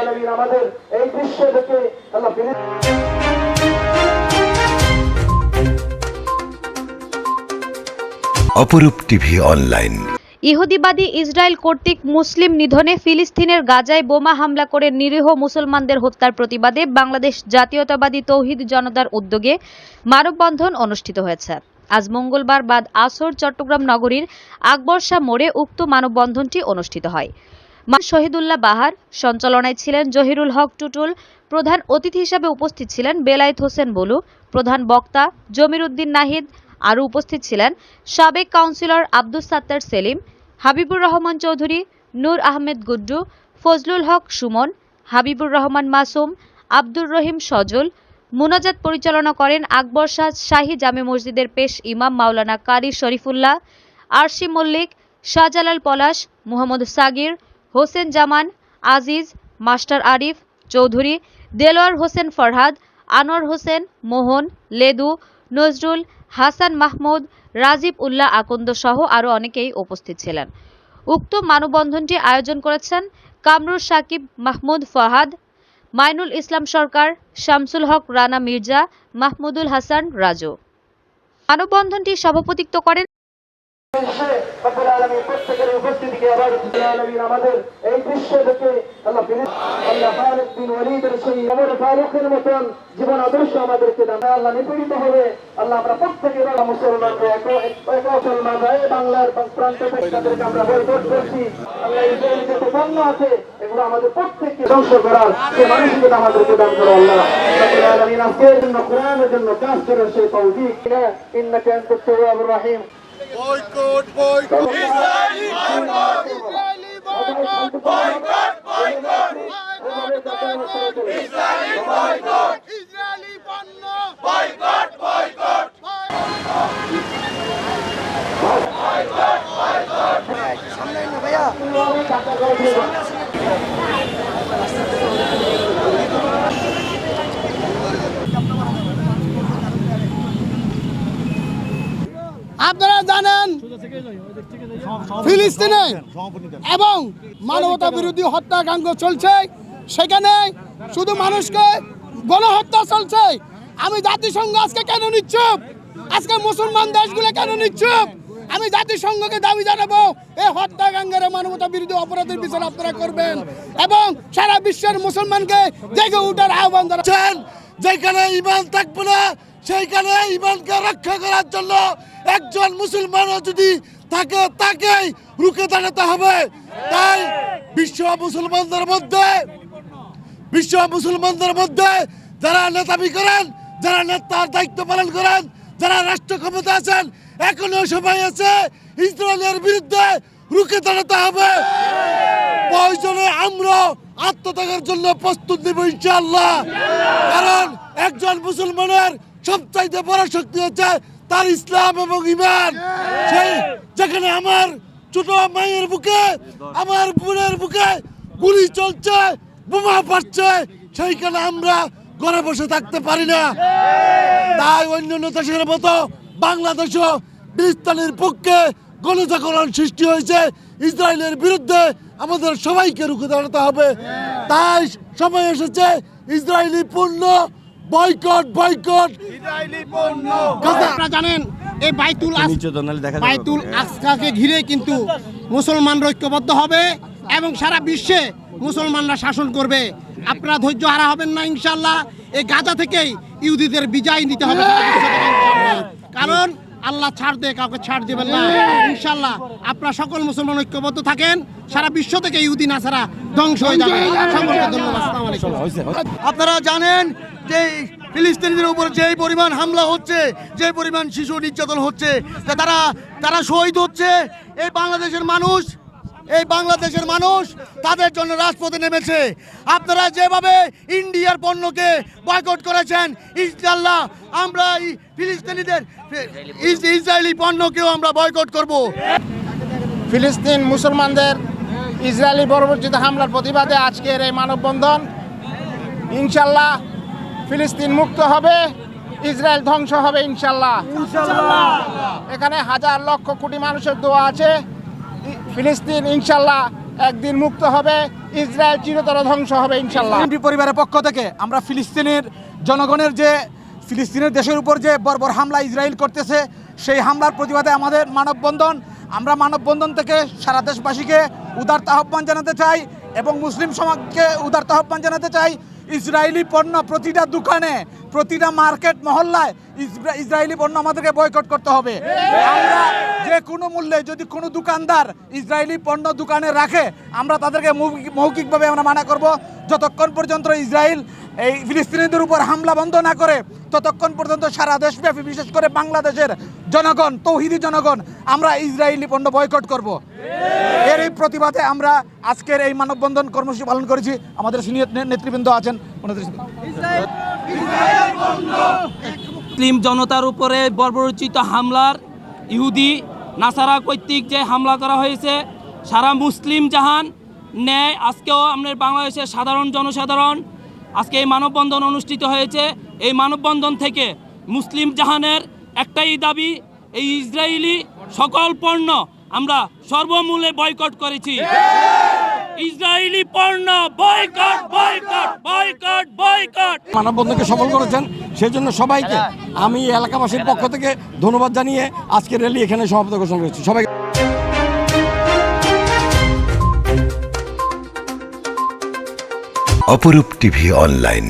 আলামিন আমাদের এই দৃশ্য দেখে আল্লাহ ফিলিস্তিন অপরূপ টিভি অনলাইন। ইহুদিবাদী ইসরায়েল কর্তৃক মুসলিম নিধনে ফিলিস্তিনের গাজায় বোমা হামলা করে নিরীহ মুসলমানদের হত্যার প্রতিবাদে বাংলাদেশ জাতীয়তাবাদী তৌহিদ জনতার উদ্যোগে মানববন্ধন অনুষ্ঠিত হয়েছে। আজ মঙ্গলবার বাদ আসর চট্টগ্রাম নগরীর আকবর শাহ মোড়ে উক্ত মানববন্ধনটি অনুষ্ঠিত হয়। মা শহীদুল্লাহ বাহার সঞ্চালনায় ছিলেন জহিরুল হক টুটুল, প্রধান অতিথি হিসেবে উপস্থিত ছিলেন বেলায়েত হোসেন বলু, প্রধান বক্তা জমির উদ্দিন নাহিদ, আরও উপস্থিত ছিলেন সাবেক কাউন্সিলর আব্দুস সাত্তার সেলিম, হাবিবুর রহমান চৌধুরী, নূর আহমেদ গুড্ডু, ফজলুল হক সুমন, হাবিবুর রহমান মাসুম, আব্দুর রহিম সজল, মুনাজাত পরিচালনা করেন আকবর শাহ শাহী জামে মসজিদের পেশ ইমাম মাওলানা কারি শরীফুল্লাহ, আরশি মল্লিক, শাহজালাল পলাশ, মুহাম্মদ সাগির হোসেন জামান, আজিজ, মাস্টার আরিফ চৌধুরী, দেলোয়ার হোসেন ফরহাদ, আনোয়ার হোসেন মোহন, লেদু, নজরুল, হাসান মাহমুদ, রাজীব উল্লাহ আকন্দ সহ আরও অনেকেই উপস্থিত ছিলেন। উক্ত মানববন্ধনটি আয়োজন করেছেন কামরুল সাকিব, মাহমুদ ফাহাদ, মাইনুল ইসলাম সরকার, শামসুল হক, রানা মির্জা, মাহমুদুল হাসান, রাজু। মানববন্ধনটি সভাপতিত্ব করেন আমাদের এই দৃশ্য দেখে আল্লাহ আল্লাহ খালিদ বিন ওয়ালিদের সেই ওমর ফারুকের মতন জীবন আদর্শ আমাদেরকে দান আল্লাহ নিপীড়িত হবে। আল্লাহ আমরা প্রত্যেকে এক মুসলমান হয়ে বাংলার প্রান্ত থেকে। তাদেরকে আমরা বয়কট করছি। আল্লাহ ইসরায়েল যত পণ্য আছে, এগুলো আমাদের প্রত্যেককে ধ্বংস করার সে মানসিকতা আমাদেরকে দান করো আল্লাহ। Boycott, boycott. Israeli boycott! Boycott! Boycott! Israeli boycott. Israeli পণ্য boycott, boycott. আপনারা জানেন ফিলিস্তিনে এবং মানবতা বিরোধী হত্যাকাণ্ড চলছে। সেখানে শুধু মানুষকে গণহত্যা চলছে। আমি জাতিসংঘ আজকে কেন নিচ্ছুপ? আজকে মুসলমান দেশগুলো কেন নিচ্ছুপ? আমি জাতিসংঘকে দাবি জানাব, এই হত্যাকাণ্ডের মানবতা বিরোধী অপরাধের বিচার আপনারা করবেন এবং সারা বিশ্বের মুসলমানকে জেগে উঠার আহ্বান জানাচ্ছেন যেখানে ইমান থাকবে না, সেইখানে ইমানকে রক্ষা করার জন্য একজন মুসলমানও যদি থাকে, তাকেই রুখে দাঁড়াতে হবে। তাই বিশ্ব মুসলমানদের মধ্যে, বিশ্ব মুসলমানদের মধ্যে যারা নেতামি করেন, যারা নেতার দায়িত্ব পালন করেন, যারা রাষ্ট্র ক্ষমতা আছেন, এখনও সময় আছে ইসরায়েলের বিরুদ্ধে রুখে দাঁড়াতে হবে। প্রয়োজনে আমরা আত্মত্যাগের জন্য প্রস্তুত নেব ইনশাআল্লাহ। কারণ একজন মুসলমানের সবচাইতে বড় শক্তি হচ্ছে তার ইসলাম এবং ইমান। সেই যেখানে আমার ছোট মায়ের বুকে আমার বোনের বুকে গুলি চলছে বোমা পড়ছে সেইখানে আমরা ঘরে বসে থাকতে পারি না। তাই অন্যান্য দেশের মতো বাংলাদেশও ফিলিস্তিনের পক্ষে গণজাগরণ সৃষ্টি হয়েছে। ইসরায়েলের বিরুদ্ধে আমাদের সবাইকে রুখে দাঁড়াতে হবে। তাই সময় এসেছে ইসরায়েলি পণ্য বয়কট বয়কট। আপনারা জানেন এই বাইতুল বাইতুল আকসাকে ঘিরে কিন্তু মুসলমান ঐক্যবদ্ধ হবে এবং সারা বিশ্বে মুসলমানরা শাসন করবে। আপনারা ধৈর্য হারা হবেন না ইনশাল্লাহ এই গাজা থেকেই ইহুদিদের বিজয় নিতে হবে। কারণ আল্লাহ ছাড় দেয় কাউকে ছাড় দেবেন না। ইনশাল্লাহ আপনারা সকল মুসলমান ঐক্যবদ্ধ থাকেন। সারা বিশ্ব থেকে ইহুদি নাসারা ধ্বংস হয়ে যাবে। আপনারা জানেন যে ফিলিস্তিনিদের উপর যেই পরিমাণ হামলা হচ্ছে যে পরিমাণ শিশু নির্যাতন হচ্ছে তারা তারা শহীদ হচ্ছে। এই বাংলাদেশের মানুষ, এই বাংলাদেশের মানুষ তাদের জন্য রাজপথে নেমেছে। আপনারা যেভাবে ইন্ডিয়ার পণ্যকে বয়কট করেছেন ইনশাল্লাহ আমরা ফিলিস্তিনিদের ইসরায়েলি পণ্যকেও আমরা বয়কট করব। ফিলিস্তিন মুসলমানদের ইসরায়েলি পরবর্তীত হামলার প্রতিবাদে আজকের এই মানববন্ধন ইনশাল্লাহ ফিলিস্তিন মুক্ত হবে ইসরায়েল ধ্বংস হবে ইনশাল্লাহ। এখানে হাজার লক্ষ কোটি মানুষের দোয়া আছে। ফিলিস্তিন ইনশাল্লাহ একদিন মুক্ত হবে ইসরায়েল চিরতর ধ্বংস হবে ইনশাল্লাহ। পরিবারের পক্ষ থেকে আমরা ফিলিস্তিনের জনগণের যে ফিলিস্তিনের দেশের উপর যে বর্বর হামলা ইসরায়েল করতেছে সেই হামলার প্রতিবাদে আমাদের মানববন্ধন আমরা মানববন্ধন থেকে সারা দেশবাসীকে উদারত আহ্বান জানাতে চাই এবং মুসলিম সমাজকে উদারতা আহ্বান জানাতে চাই। ইসরায়েলি পণ্য প্রতিটা দোকানে, প্রতিটা মার্কেট মহল্লায় ইসরায়েলি পণ্য আমাদেরকে বয়কট করতে হবে। আমরা যে কোনো মূল্যে যদি কোনো দোকানদার ইসরায়েলি পণ্য দোকানে রাখে, আমরা তাদেরকে মৌখিক- মৌখিকভাবে আমরা মানা করব। যতক্ষণ পর্যন্ত ইসরায়েল এই ফিলিস্তিনিদের উপর হামলা বন্ধ না করে ততক্ষণ পর্যন্ত সারা দেশব্যাপী, বিশেষ করে বাংলাদেশের জনগণ, তৌহিদি জনগণ, আমরা ইসরায়েলি পণ্য বয়কট করব। এর এই প্রতিবাদে আমরা আজকের এই মানববন্ধন কর্মসূচি পালন করেছি। আমাদের সিনিয়র নেতৃবৃন্দ আছেন মুসলিম জনতার উপরে বর্বরচিত হামলার ইহুদি, নাসারা কর্তৃক যে হামলা করা হয়েছে, সারা মুসলিম জাহান ন্যায় আজকেও আমাদের বাংলাদেশের সাধারণ জনসাধারণ আজকে এই মানববন্ধন অনুষ্ঠিত হয়েছে। এই মানববন্ধন থেকে মুসলিম জাহানের একটাই দাবি, এই ইসরায়েলি সকল পণ্য আমরা সর্বমূল্যে বয়কট করেছি। ইসরায়েলি পণ্য বয়কট বয়কট বয়কট বয়কট। মানববন্ধনকে সফল করেছেন, সেজন্য সবাইকে আমি এলাকাবাসীর পক্ষ থেকে ধন্যবাদ জানিয়ে আজকের র্যালি এখানে সমাপ্ত ঘোষণা করেছি। সবাই অপরূপ টিভি অনলাইন।